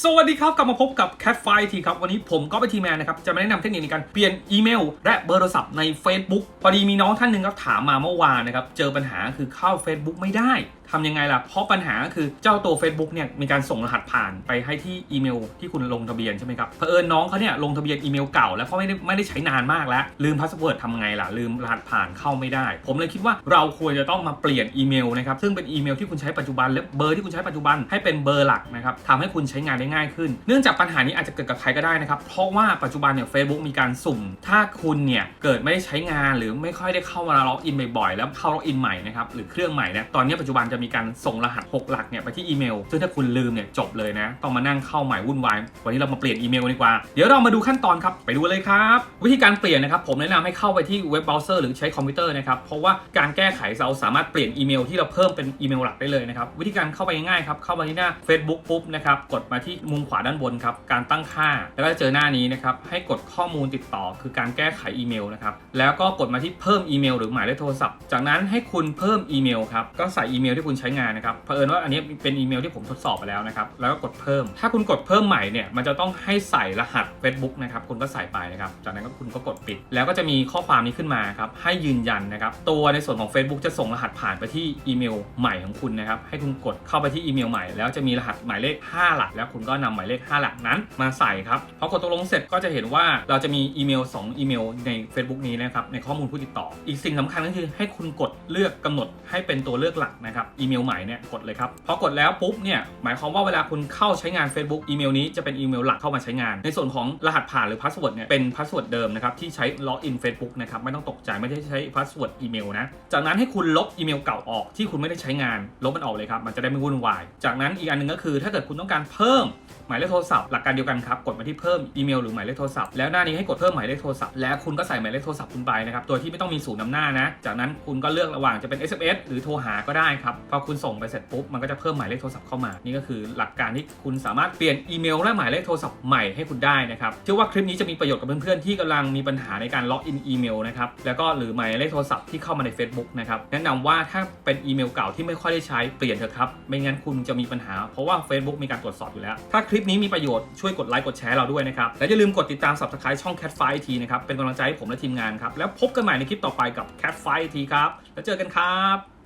สวัสดีครับกลับมาพบกับ Cat f i ทีครับ วันนี้ผมก็ไปทีแมนนะครับ จะมาแนะนำเทคนิคในการเปลี่ยนอีเมล และเบอร์โทรศัพท์ใน Facebook พอดีมีน้องท่านหนึ่งครับถามมาเมื่อวานนะครับ เจอปัญหาคือเข้า Facebook ไม่ได้ทำยังไงล่ะ เพราะปัญหาก็คือเจ้าตัว Facebook เนี่ยมีการส่งรหัสผ่านไปให้ที่อีเมลที่คุณลงทะเบียนใช่ไหมครับเผอิญน้องเขาเนี่ยลงทะเบียนอีเมลเก่าแล้วเขาไม่ได้ไม่ได้ใช้นานมากแล้ว ลืมพาสเวิร์ดทำไงล่ะ ลืมรหัสผ่านเข้าไม่ได้ ผมเลยคิดว่าเราควรจะต้องมาเปลี่ยนอีเมลนะครับซึ่งเป็นอีเมลที่คุณใช้ปัจจุบันและเบอร์ที่คุณใช้ปัจจุบันให้เป็นเบอร์หลักนะครับทำให้คุณใช้งานได้ง่ายขึ้น เนื่องจากปัญหานี้อาจจะเกิดกับใครก็ได้นะครับ เพราะว่าปัจจุบันเนี่ย Facebook มีการสุ่ม ถ้าคุณเนี่ยเกิดไม่ได้ใช้งานหรือไม่ค่อยได้เข้ามาล็อกอินบ่อยๆแล้วเข้าล็อกอินใหม่นะครับหรือเครื่องใหม่เนี่ยตอนนี้ปัจจุบันจะมีการส่งรหัส 6 หลักเนี่ยไปที่อีเมลซึ่งถ้าคุณลืมเนี่ยจบเลยนะ ต้องมานั่งเข้าใหม่วุ่นวายวันนี้เรามาเปลี่ยนอีเมลกันดีกว่าเดี๋ยวเรามาดูขั้นตอนครับไปดูเลยครับวิธีการเปลี่ยนนะครับผมแนะนำให้เข้าไปที่เว็บเบราว์เซอร์หรือใช้คอมพิวเตอร์นะครับเพราะว่าการแก้ไขเราสามารถเปลี่ยนอีเมลที่เราเพิ่มเป็นอีเมลหลักได้เลยนะครับวิธีการเข้าไปง่ายครับเข้ามาที่หน้า Facebook ปุ๊บนะครับกดมาทีมุมขวาด้านบนครับการตั้งค่า แล้วก็จะเจอหน้านี้นะครับให้กดข้อมูลติดต่อ คือการแก้ไขอีเมลนะครับแล้วก็กดมาที่เพิ่มอีเมล หรือหมายเลขโทรศัพท์ จากนั้นให้คุณเพิ่มอีเมลครับก็ใส่อีเมลที่คุณใช้งานนะครับเผอิญว่าอันนี้เป็นอีเมลที่ผมทดสอบไปแล้วนะครับแล้วก็กดเพิ่ม ถ้าคุณกดเพิ่มใหม่เนี่ยมันจะต้องให้ใส่รหัส Facebook นะครับคุณก็ใส่ไปนะครับจากนั้นก็คุณก็กดปิด แล้วก็จะมีข้อความนี้ขึ้นมาครับให้ยืนยันนะครับตัวในส่วนของ Facebook จะส่งรหัสผ่านไปที่อีเมลใหม่ของคุณนะครับให้คุณกดเข้าไปที่อีเมลใหม่แล้วจะมีรหัสหมายเลข 5 หลักแล้วคุณก็นำหมายเลข 5 หลักนั้นมาใส่ครับพอกดตกลงเสร็จก็จะเห็นว่าเราจะมีอีเมล 2 อีเมลใน Facebook นี้นะครับในข้อมูลผู้ติดต่อ อีกสิ่งสำคัญก็คือให้คุณกดเลือกกำหนดให้เป็นตัวเลือกหลักนะครับอีเมลใหม่เนี่ยกดเลยครับพอกดแล้วปุ๊บเนี่ยหมายความว่าเวลาคุณเข้าใช้งาน Facebook อีเมลนี้จะเป็นอีเมลหลักเข้ามาใช้งาน ในส่วนของรหัสผ่านหรือพาสเวิร์ดเนี่ยเป็นพาสเวิร์ดเดิมนะครับที่ใช้ล็อกอิน Facebook นะครับไม่ต้องตกใจไม่ได้ใช้พาสเวิร์ดอีเมลนะจากนั้นให้คุณลบอีเมลเก่าออกที่คุณไม่ได้ใช้งานลบมันออกเลยครับมันจะได้ไม่วุ่นวาย จากนั้นอีกอันหนึ่งก็คือ ถ้าเกิดคุณต้องการเพิ่มหมายเลขโทรศัพท์หลักการเดียวกันครับ กดมาที่เพิ่มอีเมลหรือหมายเลขโทรศัพท์แล้วหน้านี้ให้กดเพิ่มหมายเลขโทรศัพท์แล้วคุณก็ใส่หมายเลขโทรศัพท์คุณไปนะครับ โดยที่ไม่ต้องมีศูนย์นำหน้านะ จากนั้นคุณก็เลือกระหว่างจะเป็น SMS หรือโทรหาก็ได้ครับ พอคุณส่งไปเสร็จปุ๊บมันก็จะเพิ่มหมายเลขโทรศัพท์เข้ามา นี่ก็คือหลักการที่คุณสามารถเปลี่ยนอีเมลและหมายเลขโทรศัพท์ใหม่ให้คุณได้นะครับเชื่อว่าคลิปนี้จะมีประโยชน์กับเพื่อนๆที่กำลังมีปัญหาในการล็อกอินอีเมลนะครับแล้วก็หรือหมายเลขโทรศัพท์ที่เข้ามาใน Facebook นะครับแนะนำว่าถ้าเป็นอีเมลเก่าที่ไม่ค่อยได้ใช้เปลี่ยนเถอะครับไม่งั้นคุณจะมีปัญหาเพราะว่า Facebook มีการตรวจสอบอยู่แล้วถ้าคลิปนี้มีประโยชน์ช่วยกดไลค์กดแชร์เราด้วยนะครับ และอย่าลืมกดติดตาม subscribe ช่อง Cat Fight ทีนะครับ เป็นกำลังใจให้ผมและทีมงานครับ แล้วพบกันใหม่ในคลิปต่อไปกับ Cat Fight ทีครับ แล้วเจอกันครับ